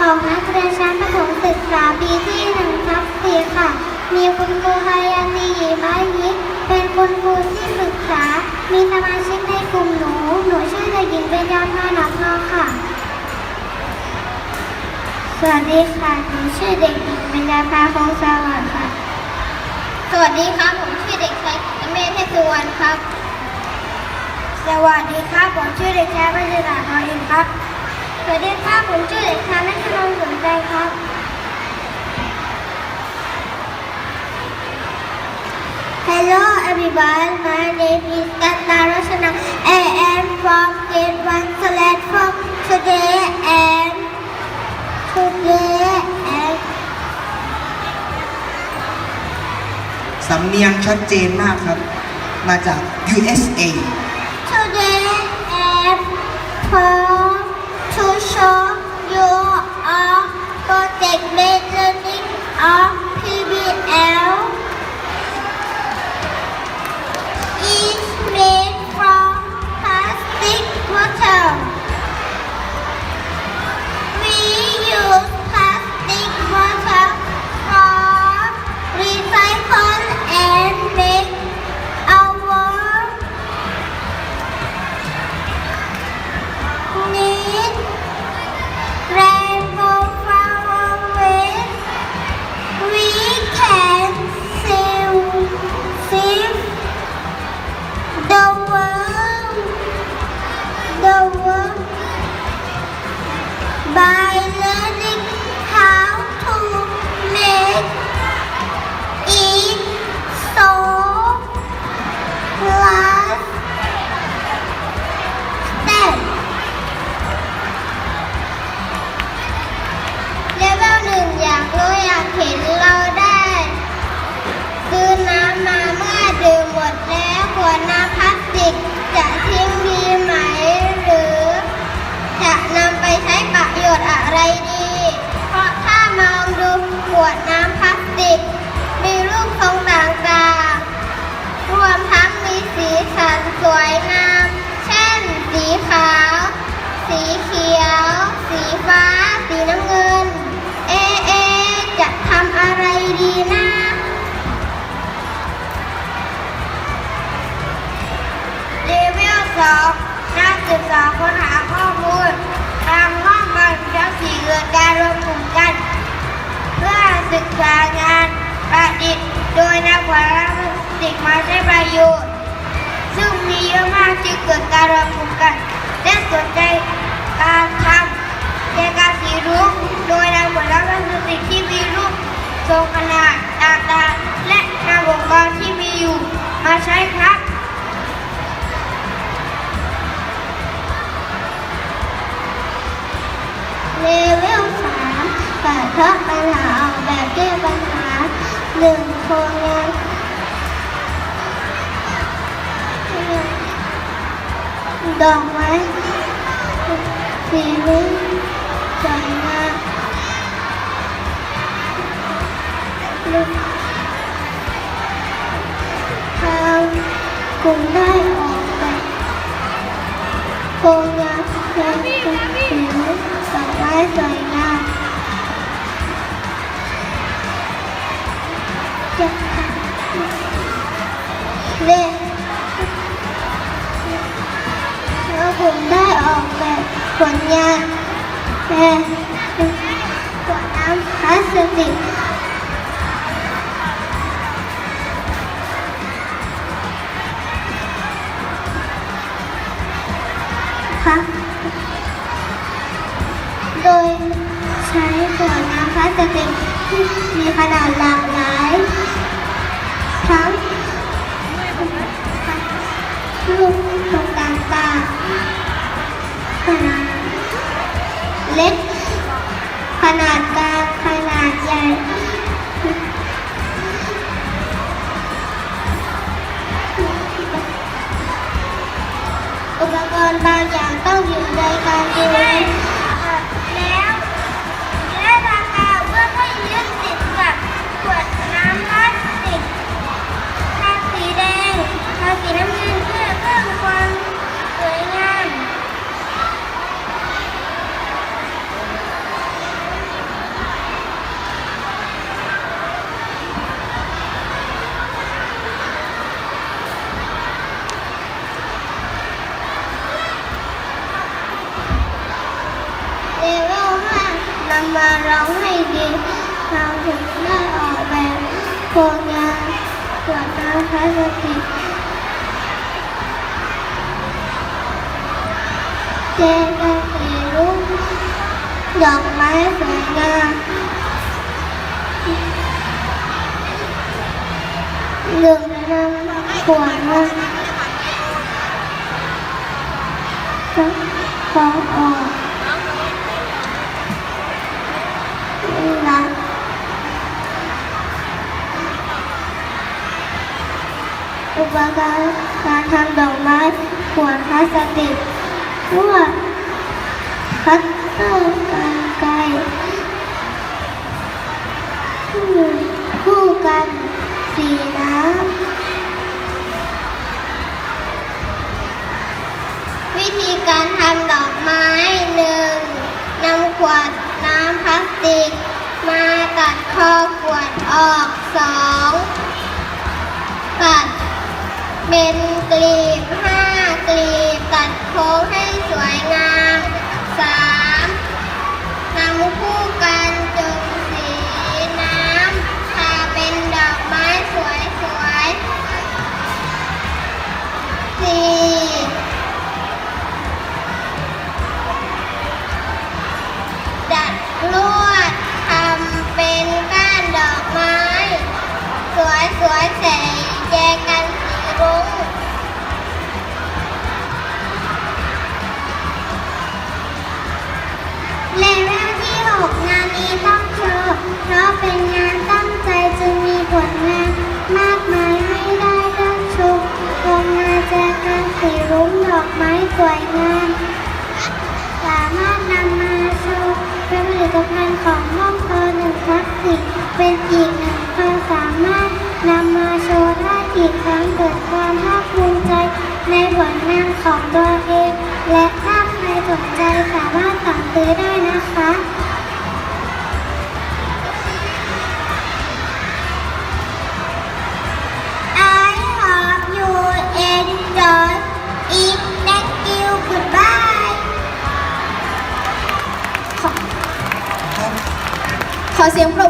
รียนชั้นประถมศึกษาปีที่หนึ่งทับสี่ค่ะ มีคุณครูพายานีบ้านยิกเป็นคุณครูที่ปรึกษา มีสมาชิกในกลุ่มหนู หนูชื่อเด็กหญิงเบญญาภาหนักทองค่ะ สวัสดีค่ะ หนูชื่อเด็กหญิงเบญญาภาคงสวัสดิ์ค่ะ สวัสดีครับ ผมชื่อเด็กชายเมธเทพสุวรรณครับ สวัสดีครับ ผมชื่อเด็กชายพัชราทองอินครับ สวัสดีครับผมชื่อเด็กชายนัทนนท์สนใจครับ Hello everyone, my name is Gata Rosana. I am from grade 1 select from today and today and สำเนียงชัดเจนมากครับ มาจาก USA today and from ดน้ำพลาสติก มีรูปทรงต่างๆ รวมทั้งมีสีสันสวยงาม เช่น สีขาว สีเขียว สีฟ้า สีน้ำเงิน เอเอ จะทำอะไรดีนะเลเวลสองนักศึกษาค้นหาข้อมูล ทางห้องการเรียนสี่เกิดการรวมกลุ่มกัน ศึกษางานประดิษฐ์โดยนำผลลัพธ์สิ่งมาใช้ประโยชน์ ซึ่งมีเยอะมากจึงเกิดการรวมกลุ่มกันและสนใจการทำในการสีรุ้งโดยนำผลลัพธ์พลาสติกที่มีรูปทรงขนาดต่างๆและนำอุปกรณ์ที่มีอยู่มาใช้ครับ หนึ่งโครงงานดอกไม้สีรุ้ำ รบางอย่างต้องอยู่ในการดู มาร้องให้ดีเราถึงได้ออกแบบโครงงานตรวจน้ำพลาสติกเจกันสีรุ้งดอกไม้สวยงามหนึ่งน้ำขวดมาขอออกนะ อุ ปกรณ์การทำดอกไม้ขวดพลาสติกลวดคัตเตอร์กันไกรคู่คู่กันสีน้ำวิธีการทำดอกไม้หนึ่งนำขวดน้ำพลาสติก มาตัดคอขวดออกสองตัด เป็นกลีบห้ากลีบตัดโค้งให้สวยงามสาม เกิดความภาคภูมิใจในผลงานของตัวเอง และถ้าใครสนใจสามารถสั่งซื้อได้นะคะ I hope you enjoy it. Thank you. Goodbye. ขอเสียงปรบ